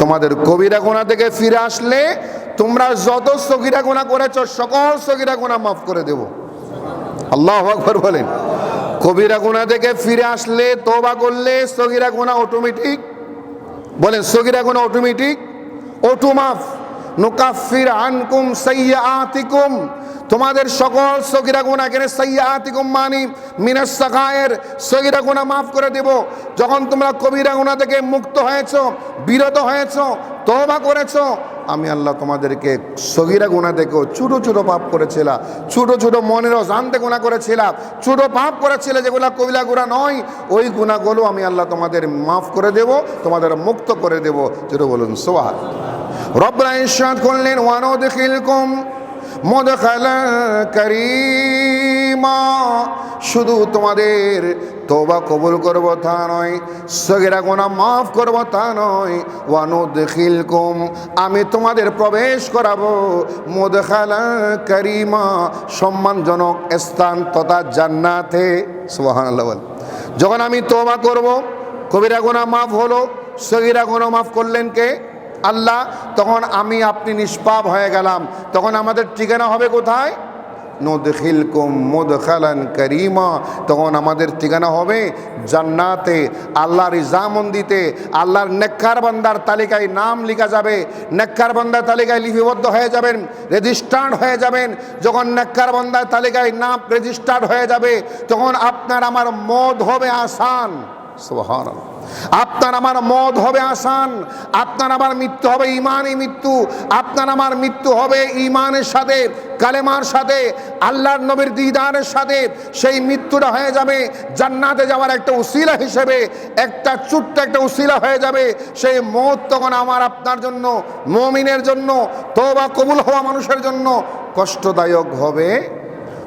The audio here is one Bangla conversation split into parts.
তোমাদের কবিরা গোনা থেকে ফিরে আসলে তোমরা যত সগিরা গোনা করেছ, সকল সগিরা গোনা মাফ করে দেব। আল্লাহ আকবর বলেন। কবিরা গোনা থেকে ফিরে আসলে তোবা করলে সগিরা গোনা অটোমেটিক বলেন, সগিরা গোনা অটোমেটিক অটো মাফ, নুকাফির আনকুম সাইয়াতিকুম তোমাদের সকল সগিরা গুণা কেন সাইয়াতিকুম মানি মিনাস সাগায়ের সগিরা গুণা মাফ করে দেব। যখন তোমরা কবিরা গুনাহ থেকে মুক্ত হয়েছ, বিরত হয়েছো, তওবা করেছ, আমি আল্লাহ তোমাদেরকে সগিরা গুণা থেকেও ছোটো ছোটো পাপ করেছিলাম ছোটো ছোটো মনেরও জানতে গুণা করেছিলাম ছোটো পাপ করেছিলে যেগুলো কবিলা গুণা নয়, ওই গুণাগুলো আমি আল্লাহ তোমাদের মাফ করে দেব, তোমাদের মুক্ত করে দেব। যেটা বলুন সোয়াদ রব্রা ইরশাদ করলেন ওয়ানো দেখিলকুম মদখালা করিমা শুধু তোমাদের তোবা কবুল করব তা নয়, সগেরা গোনা মাফ করব তা নয়। ওয়ানো দেখিলকুম আমি তোমাদের প্রবেশ করাবো মদখালা করিমা সম্মানজনক স্থান তথা জান্নাতে। সুবাহান যখন আমি তোবা করব, কবিরা গোনা মাফ হলো, সগিরা গোনা মাফ করলেন কে? আল্লাহ, তখন আমি আপনি নিষ্পাপ হয়ে গেলাম। তখন আমাদের ঠিকানা হবে কোথায়? নদখিলকুম তখন আমাদের ঠিকানা হবে জান্নাতে, আল্লাহর ইজামন্দিতে, আল্লাহর নেককার বান্দার তালিকায় নাম লিখা যাবে। নেককার বান্দার তালিকায় লিপিবদ্ধ হয়ে যাবেন রেজিস্টার্ড হয়ে যাবেন। যখন নেককার বান্দার তালিকায় নাম রেজিস্টার্ড হয়ে যাবে, তখন আপনার আমার মদ হবে আসান। সুবহানাল্লাহ। আপনার আমার মদ হবে আসান, আপনার আমার মৃত্যু হবে ইমানই মৃত্যু, আপনার আমার মৃত্যু হবে ইমানের সাথে, কালেমার সাথে, আল্লাহর নবীর দিদারের সাথে, সেই মৃত্যুটা হয়ে যাবে, জান্নাতে যাওয়ার একটা উসিলা হিসেবে, একটা ছোট্ট একটা উসিলা হয়ে যাবে, সেই মদ তখন আমার আপনার জন্য, মমিনের জন্য তো বা কবুল হওয়া মানুষের জন্য কষ্টদায়ক হবে।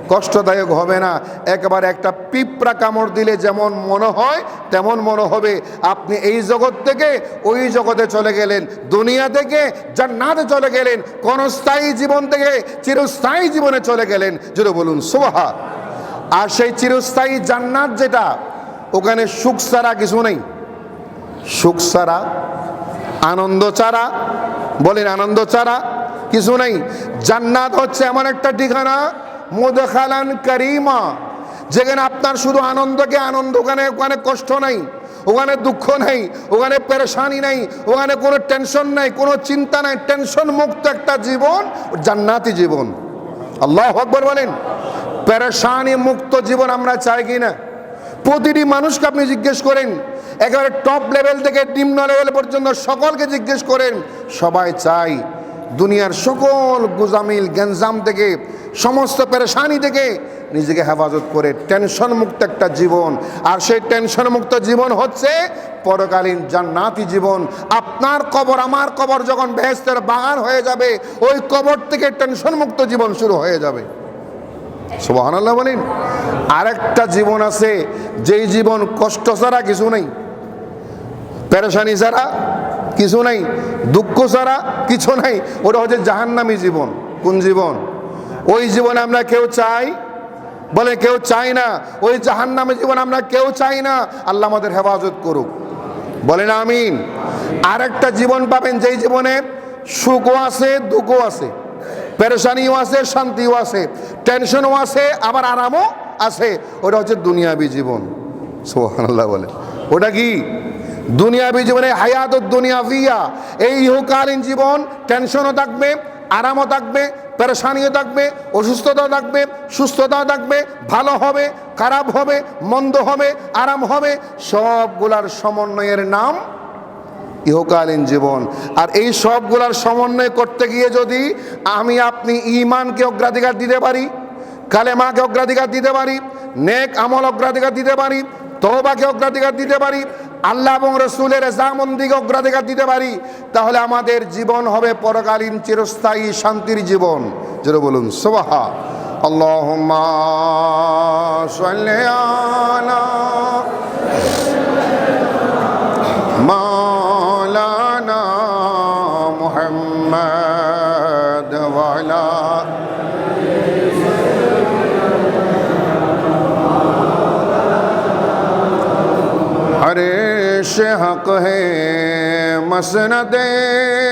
কষ্টদায়ক হবে না। একবার একটা পিঁপড়া কামড় দিলে যেমন মনে হয়, তেমন মনে হবে। আপনি এই জগৎ থেকে ওই জগতে চলে গেলেন। দুনিয়া থেকে জান্নাতে চলে গেলেন। ক্ষণস্থায়ী জীবন থেকে চিরস্থায়ী জীবনে চলে গেলেন। যেটা বলুন সোহা আর সেই চিরস্থায়ী জান্নাত যেটা, ওখানে সুখ ছাড়া কিছু নেই। সুখ ছাড়া, আনন্দ ছাড়া, বলেন আনন্দ ছাড়া কিছু নেই। জান্নাত হচ্ছে এমন একটা ঠিকানা মোদখালান করিমা। যেখানে আপনার শুধু আনন্দকে, আনন্দ, ওখানে ওখানে কষ্ট নাই, ওখানে দুঃখ নেই, ওখানে পেরেশানি নেই, ওখানে কোনো টেনশন নাই, কোনো চিন্তা নাই, টেনশন মুক্ত একটা জীবন, জান্নাতি জীবন। আল্লাহ আকবর বলেন, পেরেশানি মুক্ত জীবন আমরা চাই কি না? প্রতিটি মানুষকে আপনি জিজ্ঞেস করেন, একেবারে টপ লেভেল থেকে নিম্ন লেভেল পর্যন্ত সকলকে জিজ্ঞেস করেন, সবাই চাই দুনিয়ার সকল গুজামিল গ্যাঞ্জাম থেকে, সমস্ত পেরেশানি থেকে নিজেকে হেফাজত করে টেনশন মুক্ত একটা জীবন। আর সেই টেনশন মুক্ত জীবন হচ্ছে পরকালীন জান্নাতি জীবন। আপনার কবর, আমার কবর যখন বেহেস্তের বাগান হয়ে যাবে, ওই কবর থেকে টেনশন মুক্ত জীবন শুরু হয়ে যাবে। সুবহানাল্লাহ বলেন। আরেকটা জীবন আছে, যেই জীবন কষ্ট ছাড়া কিছু নেই। পেরেশানি ছাড়া কিছু নাই, দুঃখ ছাড়া কিছু নাই। ওটা হচ্ছে জাহান্নামী জীবন। কোন জীবন? ওই জীবনে আমরা কেউ চাই? বলে কেউ চাই না। ওই জাহান্নামী জীবন আমরা কেউ চাই না। আল্লাহ আমাদের হেফাজত করুক। বলেন আমিন। আরেকটা জীবন পাবেন যেই জীবনে সুখও আছে, দুঃখও আছে, পেরেশানিও আছে, শান্তিও আছে, টেনশনও আছে, আবার আরামও আছে। ওটা হচ্ছে দুনিয়াবি জীবন। সোহানাল্লাহ বলে। ওটা কি? দুনিয়াবি জীবনে হায়াত দুনিয়া ভিয়া এই ইহকালীন জীবন টেনশনও থাকবে, আরামও থাকবে, পেরেশানিও থাকবে অসুস্থতাও থাকবে সুস্থতাও থাকবে, ভালো হবে, খারাপ হবে, মন্দ হবে, আরাম হবে, সবগুলার সমন্বয়ের নাম ইহকালীন জীবন। আর এই সবগুলার সমন্বয় করতে গিয়ে যদি আমি আপনি ইমানকে অগ্রাধিকার দিতে পারি, কালেমাকে অগ্রাধিকার দিতে পারি, নেক আমল অগ্রাধিকার দিতে পারি তহবাকে অগ্রাধিকার দিতে পারি আল্লাহ এবং রসুলের জামন দিকে অগ্রাধিকার দিতে পারি, তাহলে আমাদের জীবন হবে পরকালীন চিরস্থায়ী শান্তির জীবন। যেটা বলুন সোবাহা আল্লাহ মাওলানা नक्श हक है मसनदे।